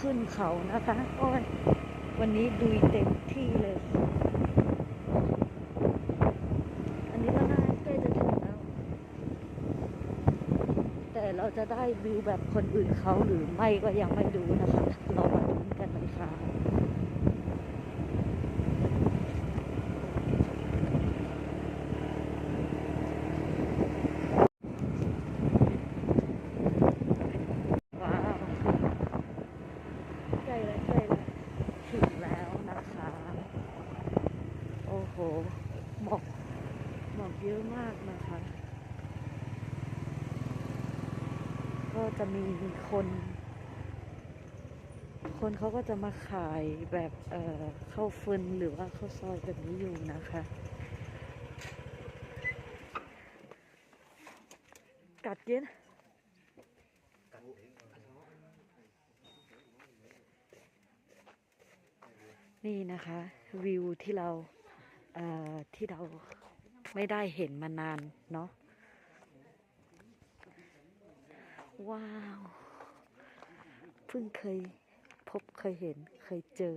ขึ้นเขานะคะโอ้ยวันนี้ดุยเต็มที่เลย อันนี้ก็น่าใกล้จะถึงแล้ว แต่เราจะได้วิวแบบคนอื่นเขาหรือไม่ก็ยังไม่ดูนะคะ เรามาดูกันนะคะ ว้าวใกล้แล้วใกล้แล้วถึงแล้วนะคะ โอ้โหหมอกหมอกเยอะมากนะคะ ก็จะมีคน คนเขาก็จะมาขายแบบเอ่อข้าวฟืนหรือว่าข้าวซอยแบบนี้อยู่นะคะ กัดเย็นนี่นะคะ วิวที่เรา ที่เราไม่ได้เห็นมานานเนาะว้าว เพิ่งเคยพบเคยเห็นเคยเจอ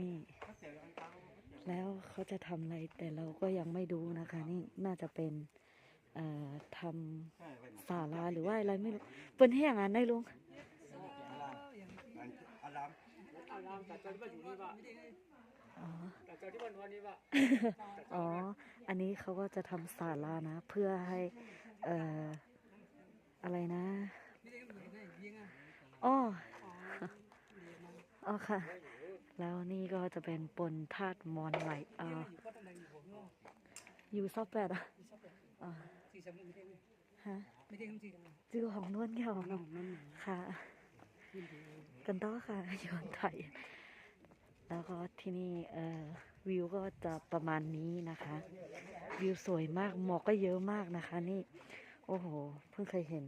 นี่ แล้วเขาจะทำอะไรแต่เราก็ยังไม่รู้นะคะ นี่น่าจะเป็นทำศาลาหรือว่าอะไรไม่รู้ เป็นแห้งอะนายลุง อาราม อารามตัดจอที่ว่าอยู่นี่ป่ะอ๋อตัดจอที่ว่าวันนี้ป่ะอ๋อ อันนี้เขาก็จะทำศาลานะ เพื่อให้ เอ่อ อะไรนะ อ๋อ อ๋อค่ะ แล้วนี่ก็จะเป็นปนธาตุมอนไหลเอ่ออยู่ซอบแปดอะอ๋อสี่สามไม่ได้ฮะไม่ได้คำสี่สามจือของนวลเกี่ยวน้องนั่นค่ะ กันต่อค่ะย้อนไทยแล้วก็ที่นี่เอ่อวิวก็จะประมาณนี้นะคะ วิวสวยมากหมอกก็เยอะมากนะคะ นี่ โอ้โห เพิ่งเคยเห็น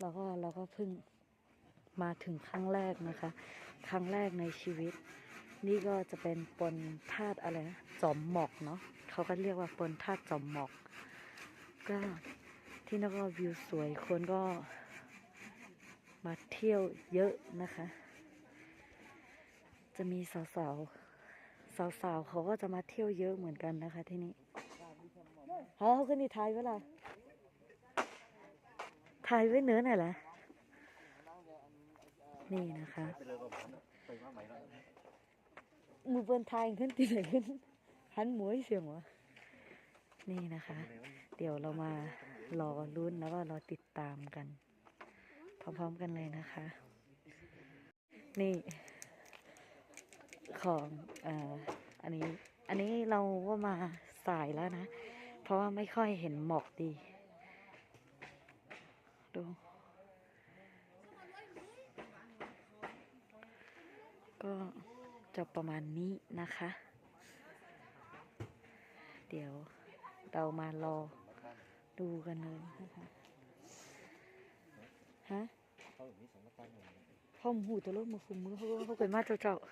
แล้วก็เราก็เพิ่งมาถึงครั้งแรกนะคะ ครั้งแรกในชีวิต นี่ก็จะเป็นปนธาตุอะไรนะจอมหมอกเนาะเขาก็เรียกว่าปนธาตุจอมหมอก ก็ที่นั่นก็วิวสวยคนก็ มาเที่ยวเยอะนะคะ จะมีสาวๆสาวๆเขาก็จะมาเที่ยวเยอะเหมือนกันนะคะที่นี่เขาเขาขึ้นนี่ถ่ายไว้ละถ่ายไว้เนื้อหน่อยแหละนี่นะคะมือเปิ้นทายขึ้นตีไหนขึ้นหันหมวยเสียงวะนี่นะคะ เดี๋ยวเรามารอลุ้นแล้วก็รอติดตามกัน พร้อมๆกันเลยนะคะ นี่ของออันนี้ อันนี้เราก็มาสายแล้วนะ เพราะว่าไม่ค่อยเห็นหมอกดี ดู ก็จะประมาณนี้นะคะ เดี๋ยวเรามารอดูกันเลยนะคะ ฮะเขาอย่างนี้สองมาตั้งหนึ่งพ่อมหูตัวลูกมาคุมมือเขาก็เขาเกิดมาเจ้าเจ้าๆ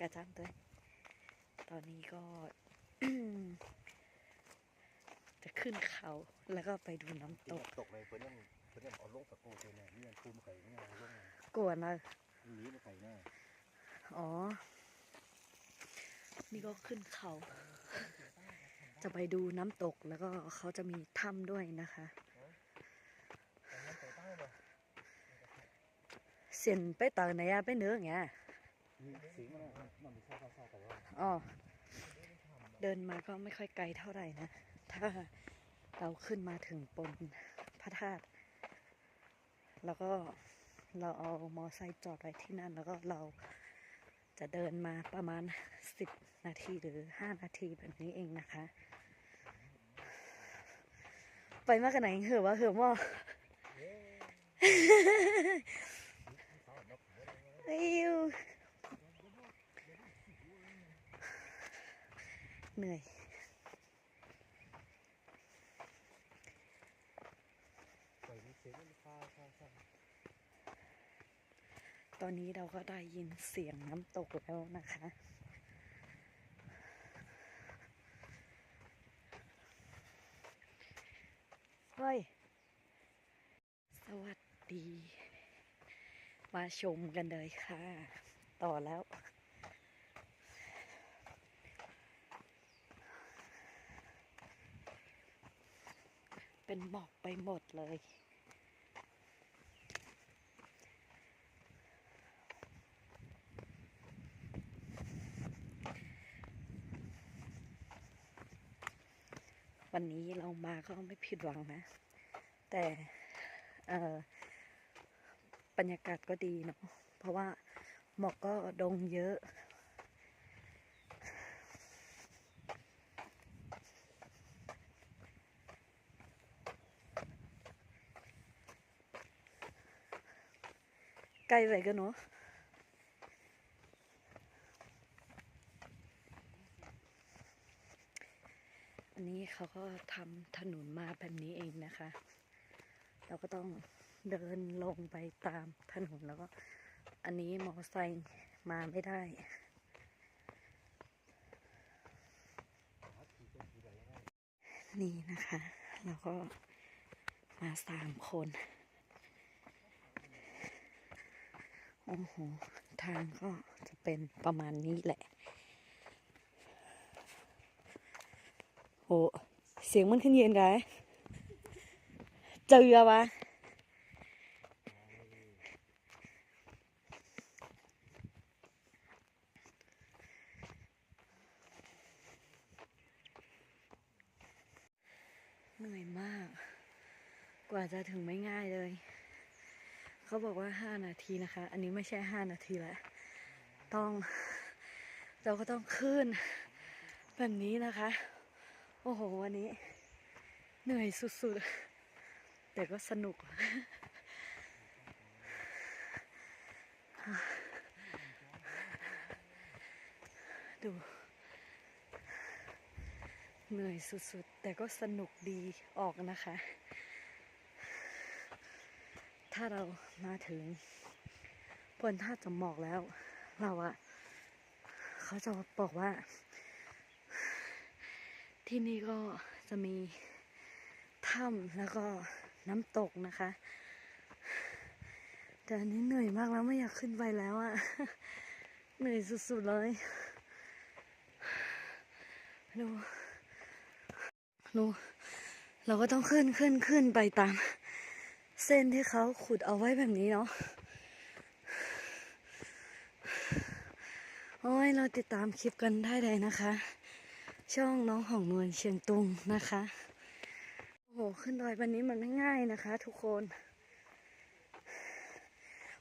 กระจังตัวตอนนี้ก็จะขึ้นเขาแล้วก็ไปดูน้ำตกตกเลยเพื่อนยังเพื่อนยังเอาลงสกูเลยเนี่ยนี่ยังคุมไข่เนี่ยเอาลงกวนนะหนีในไข่แน่อ๋อ นี่ก็ขึ้นเขา จะไปดูน้ำตกแล้วก็เขาจะมีถ้ำด้วยนะคะ สียนไปต่างไหนอะไปเนืออย่างเงี้ยมีเสียงมันมันมีเศร้าเศร้าแต่ว่าอ๋อเดินมาก็ไม่ค่อยไกลเท่าไหร่นะ ถ้าเราขึ้นมาถึงบนพระธาตุแล้วก็เราเอามอไซค์จอดไว้ที่นั่น แล้วก็เราจะเดินมาประมาณสิบนาทีหรือห้านาทีแบบนี้เองนะคะ ไปมากกันไหนเหอะวะเหอะหมอ เหนื่อยตอนนี้เราก็ได้ยินเสียงน้ำตกแล้วนะคะ เฮ้ย สวัสดี มาชมกันเลยค่ะ ต่อแล้ว เป็นหมอกไปหมดเลยวันนี้เรามาก็ไม่ผิดหวังนะ แต่ เออ บรรยากาศก็ดีเนาะเพราะว่าหมอกก็ดงเยอะใกล้ไปกันเนาะอันนี้เขาก็ทำถนนมาแบบนี้เองนะคะ เราก็ต้อง เดินลงไปตามถนนแล้วก็อันนี้มอเตอร์ไซค์มาไม่ได้ นี่นะคะเราก็มาสามคน โอ้โห ทางก็จะเป็นประมาณนี้แหละโหเสียงมันขึ้นเย็นไงเจอวะ เหนื่อยมาก กว่าจะถึงไม่ง่ายเลย เขาบอกว่าห้านาทีนะคะ อันนี้ไม่ใช่ห้านาทีแล้วต้อง เราก็ต้องขึ้น แบบนี้นะคะ โอ้โห วันนี้ เหนื่อยสุดๆ แต่ก็สนุก ดู เหนื่อยสุดๆ แต่ก็สนุกดีออกนะคะ ถ้าเรามาถึงบนท่าจะหมอกแล้ว เราอะเขาจะบอกว่า ที่นี่ก็จะมีถ้ำแล้วก็น้ำตกนะคะ แต่อันนี้เหนื่อยมากแล้วไม่อยากขึ้นไปแล้วอะเหนื่อยสุดๆเลย ดู ดูเราก็ต้องขึ้นขึ้นขึ้นไปตาม เส้นที่เขาขุดเอาไว้แบบนี้เนาะโอ้ยเราติดตามคลิปกันได้เลยนะคะ ช่องน้องของนวลเชียงตุงนะคะโอ้โหขึ้นดอยวันนี้มันไม่ง่ายนะคะ ทุกคน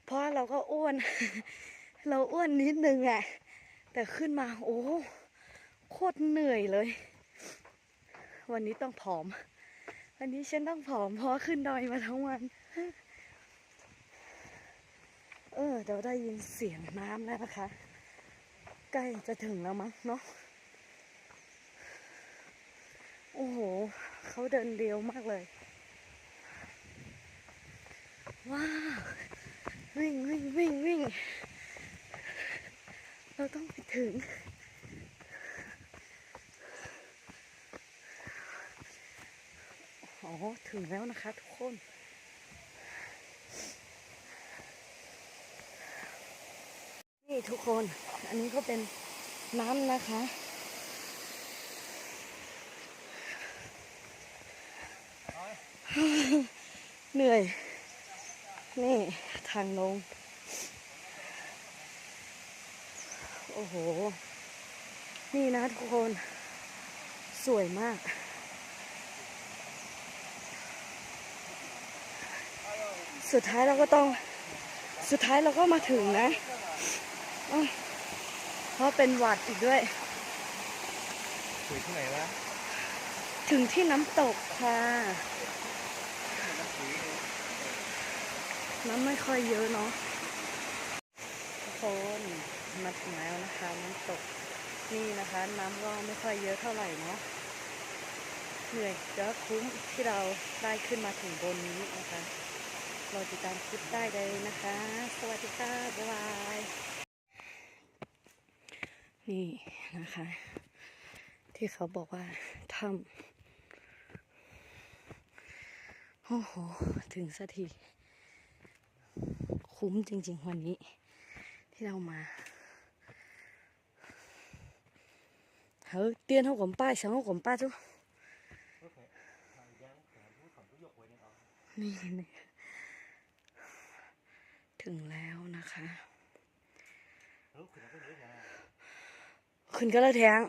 เพราะเราก็อ้วน เราอ้วนนิดนึงอะแต่ขึ้นมาโอ้โคตรเหนื่อยเลย วันนี้ต้องผอม วันนี้ฉันต้องผอมเพราะขึ้นดอยมาทั้งวัน เออเดี๋ยวได้ยินเสียงน้ำแล้วนะคะ ใกล้จะถึงแล้วมั้งเนาะ โอ้โห เขาเดินเร็วมากเลย ว้าว วิ่งวิ่งวิ่งวิ่ง เราต้องไปถึง อ๋อถึงแล้วนะคะทุกคนนี่ทุกคน อันนี้ก็เป็นน้ำนะคะ เหนื่อย นี่ทางลง โอ้โห นี่นะทุกคน สวยมาก สุดท้ายเราก็ต้อง สุดท้ายเราก็มาถึงนะอ้าวเพราะเป็นหวัดอีกด้วยคุยที่ไหนวะ ถึงที่น้ำตกค่ะ น้ำไม่ค่อยเยอะเนาะทุกคนมาถึงแล้วนะคะน้ำตกนี่นะคะ น้ำก็ไม่ค่อยเยอะเท่าไหร่เนาะเหนื่อยแต่ว่าคุ้มที่เราได้ขึ้นมาถึงบนนี้นะคะ รอติดตามคลิปได้เลยนะคะ สวัสดีค่ะ บ๊ายบาย นี่นะคะ ที่เขาบอกว่าถ้ำโอ้โห ถึงสักที คุ้มจริงๆวันนี้ ที่เรามาเฮ้ยเตี้ยนเขาผมป้ายเสียงเขาผมป้าจุนี่นี่ ถึงแล้วนะคะคุณก็เลยแทง